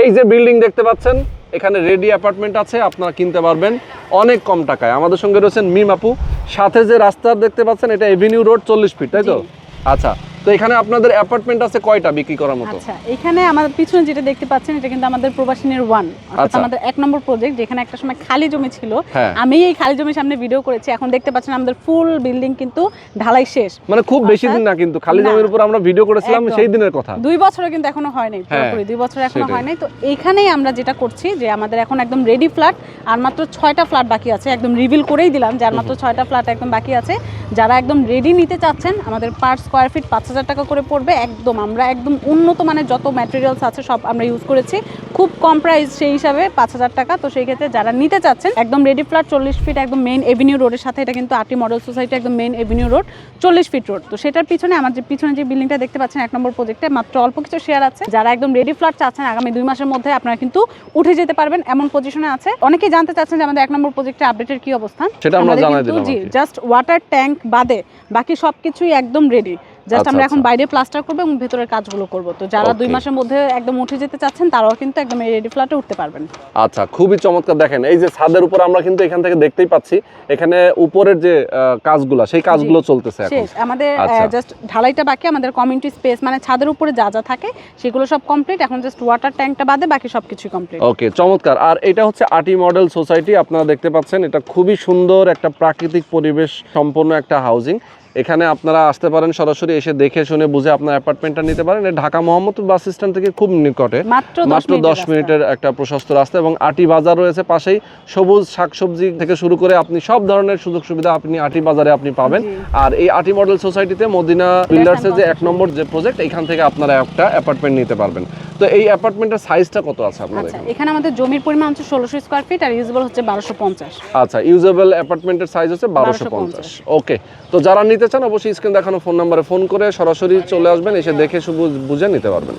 এই যে বিল্ডিং দেখতে পাচ্ছেন এখানে রেডি অ্যাপার্টমেন্ট আছে আপনারা কিনতে পারবেন অনেক কম টাকায়। আমাদের সঙ্গে রয়েছেন মিম আপু। সাথে যে রাস্তা দেখতে পাচ্ছেন এটা এভিনিউ রোড চল্লিশ ফিট তাই তো? আচ্ছা তো এখানে আপনাদের অ্যাপার্টমেন্ট আছে কয়টা বিক্রি করার মতো? আচ্ছা এখানে আমাদের পিছনে যেটা দেখতে পাচ্ছেন এটা কিন্তু আমাদের প্রবাসিনের ওয়ান অর্থাৎ আচ্ছা। আমাদের এক নম্বর প্রজেক্ট যেখানে একটা সময় খালি জমি ছিল। হ্যাঁ। আমি এই খালি জমির সামনে ভিডিও করেছি এখন দেখতে পাচ্ছেন আমাদের ফুল বিল্ডিং কিন্তু ঢালাই শেষ। মানে খুব বেশি দিন না কিন্তু খালি জমির উপর আমরা ভিডিও করেছিলাম সেই দিনের কথা। দুই বছরও কিন্তু এখনও হয়নি হ্যাঁ, পুরোপুরি দুই বছর এখনও। হয়নি। তো এইখানেই আমরা যেটা করছি যে আমাদের এখন একদম রেডি ফ্ল্যাট আর মাত্র ছয়টা ফ্ল্যাট বাকি আছে। একদম রিভিল করেই দিলাম যে আর মাত্র ছয়টা ফ্ল্যাট একদম বাকি আছে। যারা একদম রেডি নিতে চাচ্ছেন আমাদের পার স্কোয়ার ফিট পাঁচ হাজার টাকা করে পড়বে একদম আমরা একদম উন্নত মানের যত ম্যাটেরিয়ালস আছে সব আমরা ইউজ করেছি। খুব কম প্রাইস সেই হিসাবে পাঁচ হাজার টাকা তো সেই ক্ষেত্রে যারা নিতে চাচ্ছেন একদম রেডি ফ্ল্যাট চল্লিশ ফিট একদম মেইন এভিনিউ রোডের সাথে এটা কিন্তু আটি মডেল সোসাইটি একদম মেইন এভিনিউ রোড চল্লিশ ফিট রোড তো সেটার পিছনে আমার যে পিছনে যে বিল্ডিংটা দেখতে পাচ্ছেন এক নম্বর প্রজেক্টে মাত্র অল্প কিছু শেয়ার আছে। যারা একদম রেডি ফ্ল্যাট চাচ্ছেন আগামী দুই মাসের মধ্যে আপনারা কিন্তু উঠে যেতে পারবেন এমন পজিশনে আছে। অনেকেই জানতে চাচ্ছেন যে আমাদের এক নম্বর প্রজেক্টের আপডেটের কি অবস্থান সেটা আমরা জানাই দিলাম জি জাস্ট ওয়াটার ট্যাঙ্ক বাদে বাকি সবকিছুই একদম রেডি জাস্ট আচ্ছা, আমরা এখন আচ্ছা। বাইরে প্লাস্টার করব এবং ভেতরের কাজগুলো করব। তো যারা দুই মাসের মধ্যে একদম উঠে যেতে চাচ্ছেন তারাও কিন্তু একদম এই রেডি ফ্ল্যাটে উঠতে পারবেন। আচ্ছা খুবই চমৎকার। দেখেন এই যে ছাদের উপর আমরা কিন্তু এখান থেকে দেখতেই পাচ্ছি এখানে উপরের যে কাজগুলা সেই কাজগুলো চলতেছে এখন। আমাদের আচ্ছা। জাস্ট ঢালাইটা বাকি আমাদের কমিউনিটি স্পেস মানে ছাদের উপরে যা যা থাকে সেগুলো সব কমপ্লিট এখন জাস্ট ওয়াটার ট্যাঙ্কটা বাদে বাকি সব কিছুই কমপ্লিট ওকে চমৎকার। আর এটা হচ্ছে আটি মডেল সোসাইটি আপনারা দেখতে পাচ্ছেন এটা খুবই সুন্দর একটা প্রাকৃতিক পরিবেশ সম্পন্ন একটা হাউজিং এখানে আপনারা আসতে পারেন সরাসরি এসে দেখে শুনে বুঝে আপনার অ্যাপার্টমেন্টটা নিতে পারেন। ঢাকা মোহাম্মদপুর বাস স্ট্যান্ড থেকে খুব নিকটে। মাত্র দশ মিনিটের একটা প্রশস্ত রাস্তা এবং আটি বাজার রয়েছে পাশেই। সবুজ শাকসবজি থেকে শুরু করে আপনি সব ধরনের সুযোগ সুবিধা আপনি আটি বাজারে আপনি পাবেন। আর এই আটি মডেল সোসাইটিতে মদিনা বিল্ডার্সের যে এক নম্বর যে প্রজেক্ট এখান থেকে আপনারা একটা অ্যাপার্টমেন্ট নিতে পারবেন। তো এই অ্যাপার্টমেন্টের সাইজটা কত আছে আপনাদের আচ্ছা এখানে? আমাদের জমির পরিমাণ হচ্ছে ষোলোশো স্কোয়ার ফিট আর ইউজেবল হচ্ছে বারোশো পঞ্চাশ। আচ্ছা ইউজেবল অ্যাপার্টমেন্টের সাইজ হচ্ছে বারোশো পঞ্চাশ। ওকে তো যারা নিতে চান অবশ্যই স্ক্রিন দেখানো ফোন নাম্বারে ফোন করে সরাসরি চলে আসবেন এসে দেখে শুধু বুঝে নিতে পারবেন।